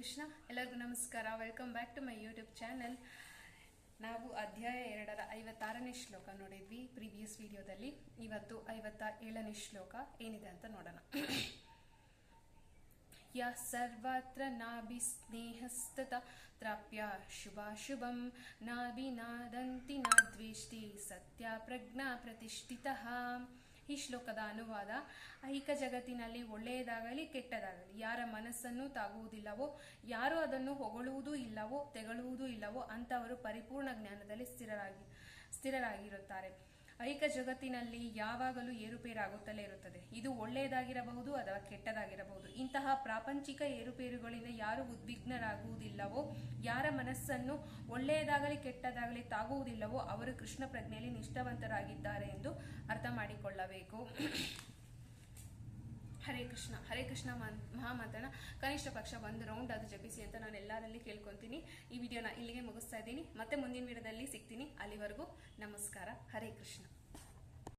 ಕೃಷ್ಣ, ಎಲ್ಲರಿಗೂ ನಮಸ್ಕಾರ. Welcome back to my YouTube channel ನಾವು ಅಧ್ಯಾಯ ಎರಡರ ಐವತ್ತಾರನೇ ಶ್ಲೋಕ ನೋಡಿದ್ವಿ ಪ್ರೀವಿಯಸ್ ವಿಡಿಯೋದಲ್ಲಿ ಇವತ್ತು ಐವತ್ತ ಏಳನೇ ಶ್ಲೋಕ ಏನಿದೆ ಅಂತ ನೋಡೋಣ. ಯ ಸರ್ವತ್ರ ನಾಭಿಸ್ನೇಹಸ್ತತ ತ್ರಾಪ್ಯ ಶುಭಾಶುಭಂ. ನಾಭಿನಾದಂತಿ ನಾದ್ವೇಷ್ಟಿ ಸತ್ಯ ಪ್ರಜ್ಞಾ ಪ್ರತಿಷ್ಠಿತಃ. ಈ ಶ್ಲೋಕದ ಅನುವಾದ ಐಕ ಜಗತ್ತಿನಲ್ಲಿ ಒಳ್ಳೆಯದಾಗಲಿ ಕೆಟ್ಟದಾಗಲಿ. ಯಾರ ಮನಸ್ಸನ್ನು ತಾಗುವುದಿಲ್ಲವೋ, ಯಾರು ಅದನ್ನು ಹೊಗಳುವುದೂ ಇಲ್ಲವೋ, ತೆಗಳುವುದೂ ಇಲ್ಲವೋ ಅಂತವರು ಪರಿಪೂರ್ಣ ಜ್ಞಾನದಲ್ಲಿ ಸ್ಥಿರರಾಗಿ, ಸ್ಥಿರರಾಗಿರುತ್ತಾರೆ. ಐಹಿಕ ಜಗತ್ತಿನಲ್ಲಿ ಯಾವಾಗಲೂ ಏರುಪೇರಾಗುತ್ತಲೇ ಇರುತ್ತದೆ. ಇದು ಒಳ್ಳೆಯದಾಗಿರಬಹುದು, ಅಥವಾ ಕೆಟ್ಟದಾಗಿರಬಹುದು. ಇಂತಹ ಪ್ರಾಪಂಚಿಕ ಏರುಪೇರುಗಳಿಂದ ಯಾರು ಉದ್ವಿಗ್ನರಾಗುವುದಿಲ್ಲವೋ, ಯಾರ ಮನಸ್ಸನ್ನು ಒಳ್ಳೆಯದಾಗಲಿ ಕೆಟ್ಟದಾಗಲಿ ತಾಗುವುದಿಲ್ಲವೋ, ಅವರು ಕೃಷ್ಣ ಪ್ರಜ್ಞೆಯಲ್ಲಿ ನಿಷ್ಠಾವಂತರಾಗಿದ್ದಾರೆ ಎಂದು ಅರ್ಥ ಮಾಡಿಕೊಳ್ಳಬೇಕು. ಹರೇ ಕೃಷ್ಣ ಹರೇ ಕೃಷ್ಣ ಮಹಾ ಮಾತಾಡ ಕನಿಷ್ಠ ಪಕ್ಷ ಒಂದು ರೌಂಡ್ ಅದು ಜಪಿಸಿ ಅಂತ ನಾನು ಎಲ್ಲರಲ್ಲಿ ಕೇಳ್ಕೊತೀನಿ. ಈ ವಿಡಿಯೋನ ಇಲ್ಲಿಗೆ ಮುಗಿಸ್ತಾ ಇದ್ದೀನಿ. ಮತ್ತೆ ಮುಂದಿನ ವಿಡಿಯೋದಲ್ಲಿ ಸಿಗ್ತೀನಿ. ಅಲ್ಲಿವರೆಗೂ ನಮಸ್ಕಾರ. ಹರೇ ಕೃಷ್ಣ.